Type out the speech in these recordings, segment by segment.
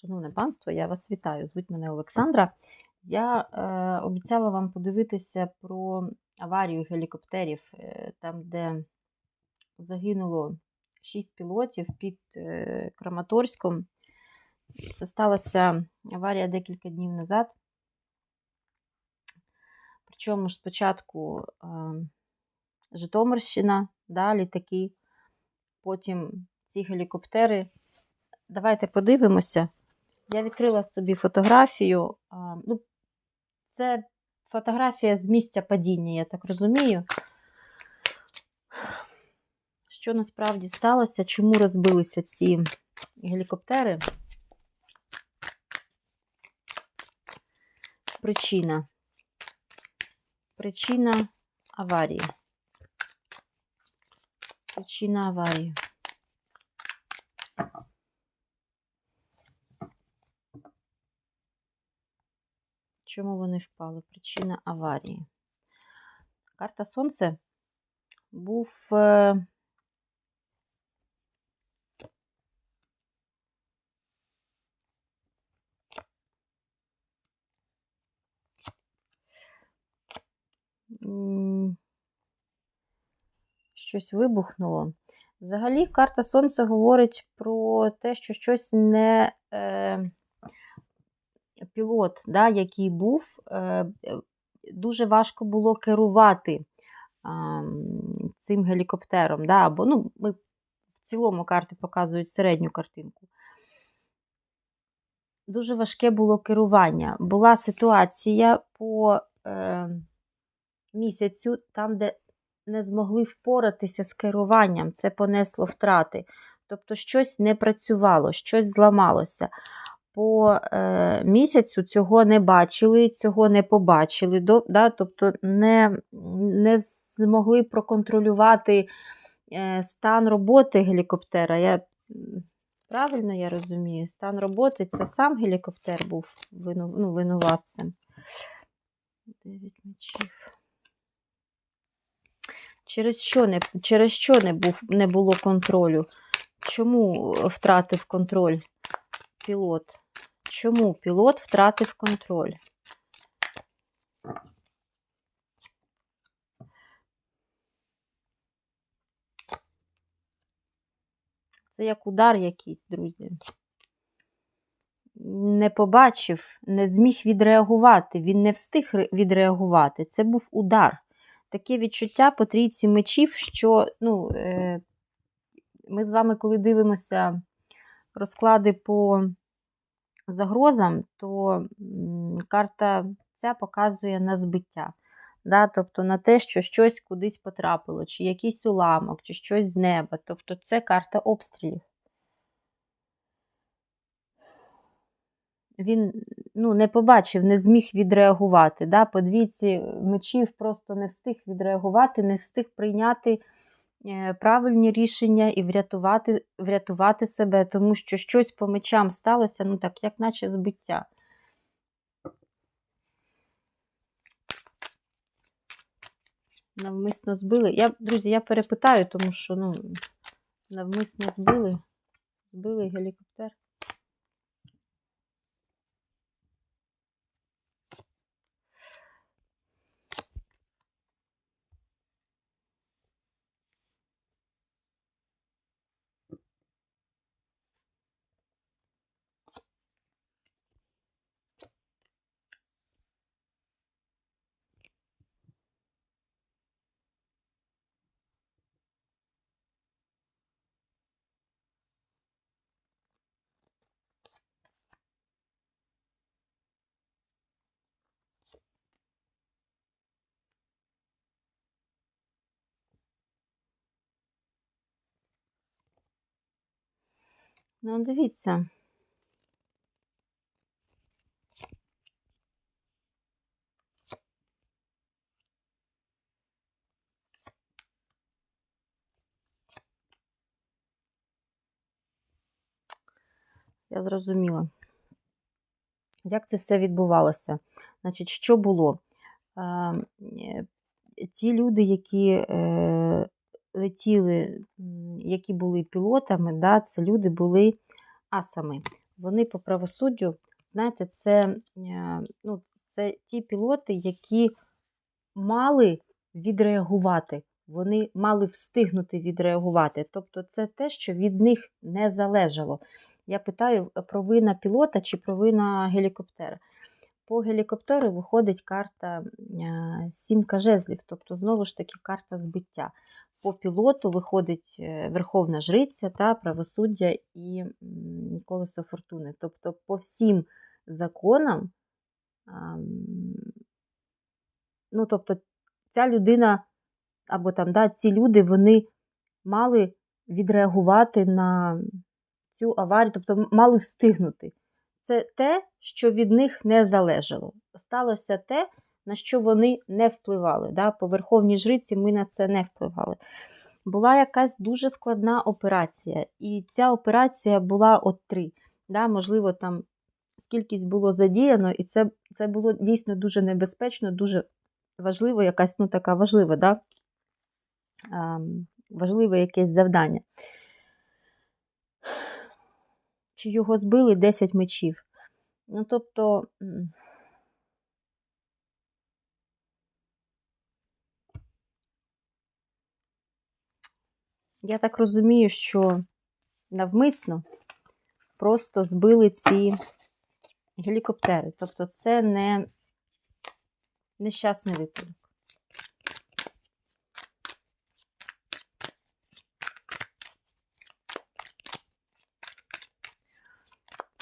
Шановне панство, я вас вітаю. Звуть мене Олександра. Я е, обіцяла вам подивитися про аварію гелікоптерів, е, там, де загинуло 6 пілотів під е, Краматорськом. Це сталася аварія декілька днів назад. Причому ж спочатку е, Житомирщина, да, літаки, потім ці гелікоптери. Давайте подивимося. Я відкрила собі фотографію. Ну, це фотографія з місця падіння, я так розумію. Що насправді сталося? Чому розбилися ці гелікоптери? Причина. Причина аварії. Причина аварії. Чому вони впали? Причина аварії. Карта Сонце був е, щось вибухнуло. Взагалі, карта Сонце говорить про те, що щось не. Е, пілот, да, який був, е, е, дуже важко було керувати цим гелікоптером. Да, або, ну, ми в цілому карти показують середню картинку. Дуже важке було керування. Була ситуація по е, місяцю, там, де не змогли впоратися з керуванням, це понесло втрати. Тобто щось не працювало, щось зламалося по е, місяцю цього не бачили, цього не побачили, до, да, тобто не не змогли проконтролювати е, стан роботи гелікоптера. Я, Правильно я розумію, стан роботи це сам гелікоптер був вину, ну, винуватцем. Дев'ять мечів. Через що не через що не, був, не було контролю? Чому втратив контроль пілот? Чому пілот втратив контроль? Це як удар якийсь, друзі. Не побачив, не зміг відреагувати, він не встиг відреагувати. Це був удар. Таке відчуття по трійці мечів, що ну, е, ми з вами, коли дивимося розклади по загрозам, то карта ця показує на збиття. Да? Тобто на те, що щось кудись потрапило, чи якийсь уламок, чи щось з неба. Тобто це карта обстрілів. Він ну, не побачив, не зміг відреагувати. Да? По двійці мечів просто не встиг відреагувати, не встиг прийняти правильні рішення і врятувати врятувати себе, тому що щось по мечам сталося, ну так, як наче збиття. Навмисно збили. Я, Друзі, я перепитаю, тому що ну, навмисно збили, збили гелікоптер. Ну, дивіться. Я зрозуміла. Як це все відбувалося? Значить, що було? Е, ті люди, які е, летіли, які були пілотами, да, це люди були асами. вони по правосуддю, знаєте, це, е, ну, це ті пілоти, які мали відреагувати. Вони мали встигнути відреагувати. Тобто, це те, що від них не залежало. Я питаю, провина пілота чи провина гелікоптера. По гелікоптеру виходить карта е, сімка жезлів, тобто, знову ж таки, карта збиття. По пілоту виходить е, Верховна Жриця та правосуддя і колесо фортуни. Тобто, по всім законам, ну, тобто, ця людина, або там, да, ці люди, вони мали відреагувати на цю аварію, тобто мали встигнути. Це те, що від них не залежало. Сталося те, на що вони не впливали. Да? По Верховній Жриці ми на це не впливали. Була якась дуже складна операція, і ця операція була от три. Да? Можливо, там скількись було задіяно, і це це було дійсно дуже небезпечно, дуже важливо, якась ну, така важлива, да? важливе якесь завдання чи його збили 10 мечів. Ну, тобто. Я так розумію, що навмисно просто збили ці гелікоптери. Тобто це не нещасний випадок.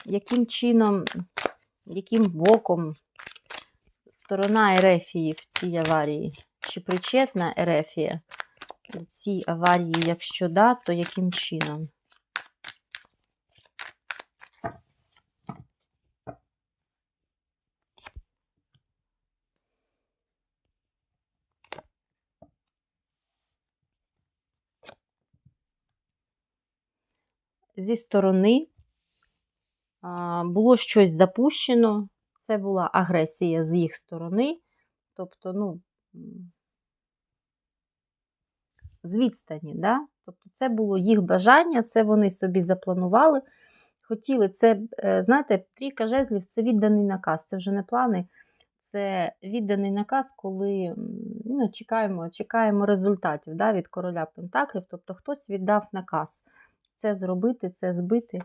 яким чином, яким боком сторона Ерефії в цій аварії? Чи причетна Ерефія до цій аварії? Якщо да, то яким чином? Зі сторони було щось запущено, це була агресія з їх сторони. Тобто, ну, з відстані, да? Тобто, це було їх бажання, це вони собі запланували. Хотіли це, е, знаєте, трійка жезлів це відданий наказ, це вже не плани, це відданий наказ, коли ну, чекаємо чекаємо результатів да, від короля Пентаклів. Тобто хтось віддав наказ це зробити, це збити.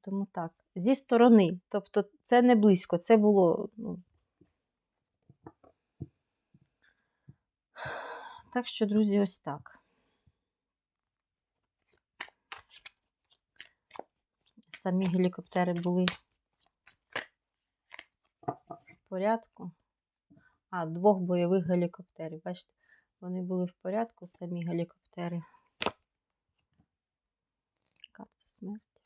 Тому так, зі сторони. Тобто це не близько, це було. ну, Так що, друзі, ось так. Самі гелікоптери були в порядку. А, двох бойових гелікоптерів. Бачите, вони були в порядку, самі гелікоптери. Карта смерті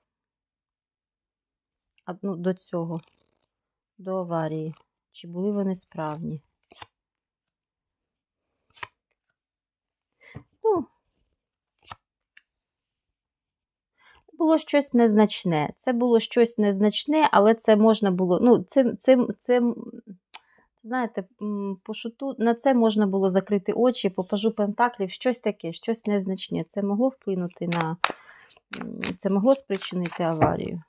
ну, до цього, до аварії. Чи були вони справні? Ну, було щось незначне. Це було щось незначне, але це можна було. Ну, це, це, це знаєте, по шуту, на це можна було закрити очі, по пажу пентаклів, щось таке, щось незначне. Це могло вплинути на. Це могло спричинити аварію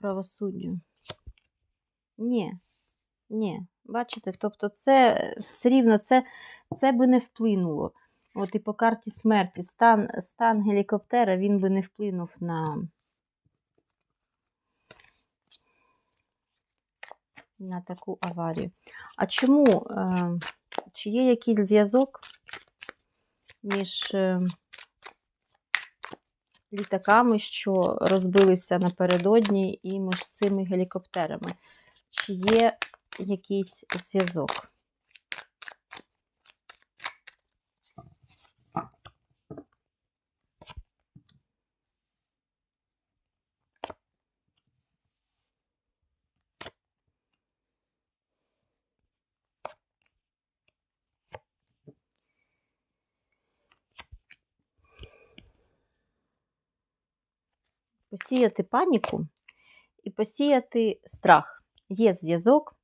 правосуддю. Ні, ні, бачите, тобто це все рівно це це би не вплинуло. От і по карті смерті стан стан гелікоптера він би не вплинув на на таку аварію. А чому? Е, чи є якийсь зв'язок між е, літаками, що розбилися напередодні, і між цими гелікоптерами. Чи є якийсь зв'язок? посіяти паніку і посіяти страх. Є зв'язок,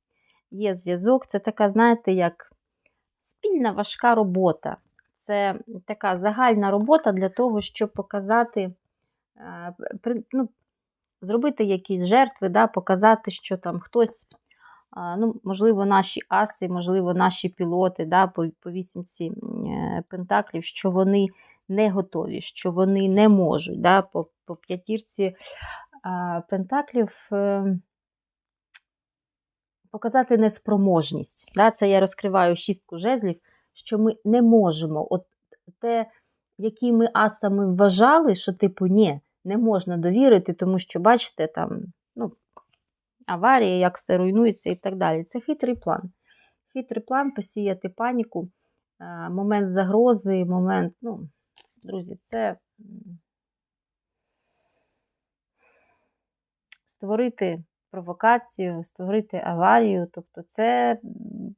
є зв'язок, це така, знаєте, як спільна важка робота. Це така загальна робота для того, щоб показати е, ну, зробити якісь жертви, да, показати, що там хтось, ну, можливо, наші аси, можливо, наші пілоти да, по, вісімці е, пентаклів, що вони не готові, що вони не можуть. Да, по, по п'ятірці пентаклів. Показати неспроможність. Да? Це я розкриваю шістку жезлів, що ми не можемо. От те, які ми асами вважали, що, типу, ні, не можна довірити, тому що, бачите, там ну, аварія, як все руйнується і так далі. Це хитрий план. Хитрий план посіяти паніку, е, момент загрози, момент, ну, друзі, це створити провокацію, створити аварію. Тобто, це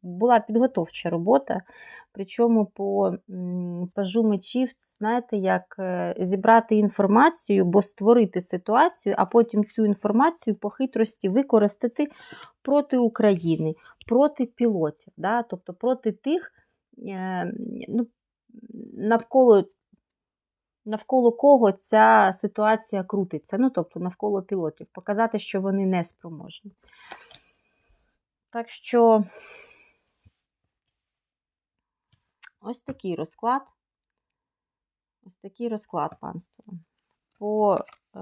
була підготовча робота. Причому по пажу мечів, знаєте, як е, зібрати інформацію, бо створити ситуацію, а потім цю інформацію по хитрості використати проти України, проти пілотів, да? тобто проти тих, е, ну, навколо. Навколо кого ця ситуація крутиться, ну, тобто навколо пілотів, показати, що вони не спроможні. Так що ось такий розклад. Ось такий розклад, панство. По е,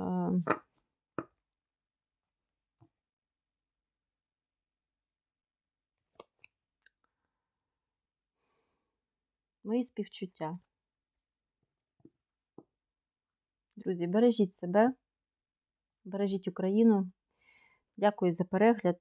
мої співчуття. Друзі, бережіть себе, бережіть Україну. Дякую за перегляд.